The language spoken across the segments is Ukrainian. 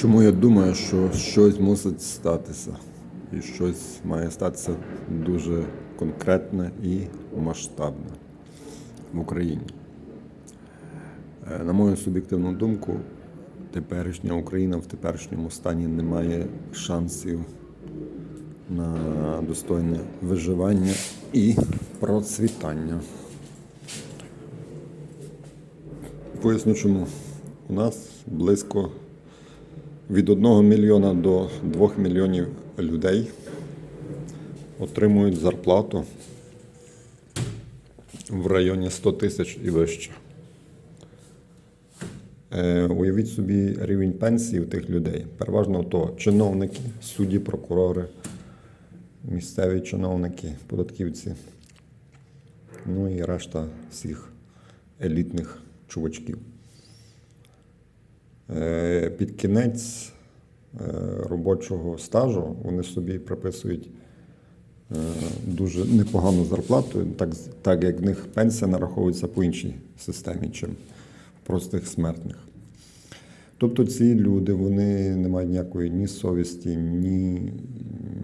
Чому я думаю, що щось мусить статися? І щось має статися дуже конкретне і масштабне в Україні. Е, На мою суб'єктивну думку, теперішня Україна в теперішньому стані не має шансів на достойне виживання і процвітання. Поясню чому. У нас близько від 1 мільйона до 2 мільйонів людей отримують зарплату в районі 100 тисяч і вище. Е, уявіть собі рівень пенсії у тих людей. Переважно то чиновники, судді, прокурори, місцеві чиновники, податківці, ну і решта всіх елітних чувачків. Під кінець е, робочого стажу вони собі приписують е, дуже непогану зарплату, так, так як в них пенсія нараховується по іншій системі, чим в простих смертних. Тобто ці люди вони не мають ніякої ні совісті, ні,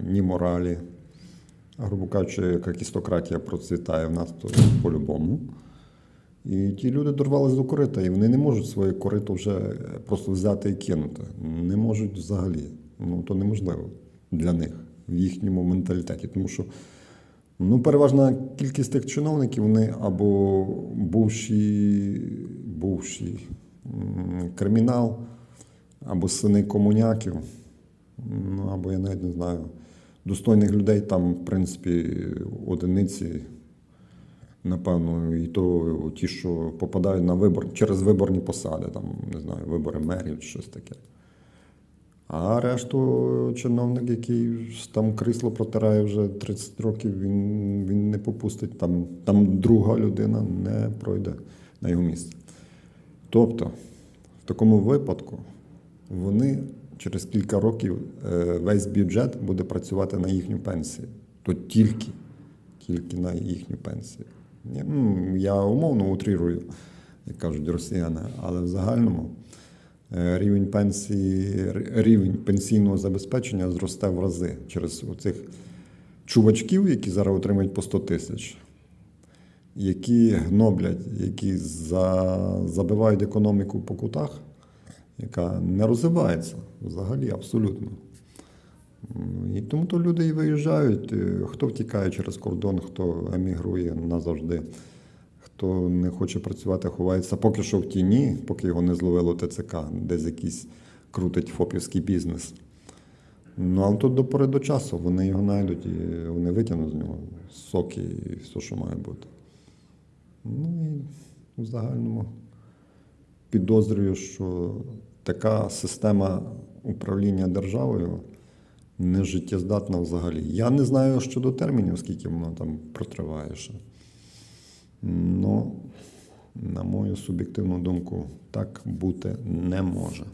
ні моралі. Грубо кажучи, як істократія процвітає в нас то по-любому. І ті люди дорвались до корита, і вони не можуть своє корито вже просто взяти і кинути. Не можуть взагалі. Ну то неможливо для них в їхньому менталітеті. Тому що ну, переважна кількість тих чиновників вони або бувші, бувші кримінал, або сини комуняків, ну або я навіть не знаю. Достойних людей там, в принципі, одиниці Напевно, і то ті, що попадають на вибор через виборні посади, там, не знаю, вибори мерів чи щось таке. А решту чиновник, який там крісло протирає вже 30 років, він, він не попустить, там, там друга людина не пройде на його місце. Тобто, в такому випадку вони через кілька років е, весь бюджет буде працювати на їхню пенсію. То тільки, тільки на їхню пенсію. Ну, Я умовно утрирую, як кажуть росіяни, але в загальному е, рівень пенсії, рівень пенсійного забезпечення зросте в рази через оцих чувачків, які зараз отримують по 100 тисяч, які гноблять, які за, забивають економіку по кутах, яка не розвивається взагалі абсолютно. І тому то люди і виїжджають. Е, Хто втікає через кордон, хто емігрує назавжди, хто не хоче працювати, ховається поки що в тіні, поки його не зловило ТЦК, десь якийсь крутить фопівський бізнес. Ну, але тут до пори до часу вони його знайдуть і вони витягнуть з нього соки і все, що має бути. Ну і в загальному підозрюю, що така система управління державою не життєздатна взагалі. Я не знаю щодо термінів, скільки воно там протриває ще. Ну, на мою суб'єктивну думку, так бути не може.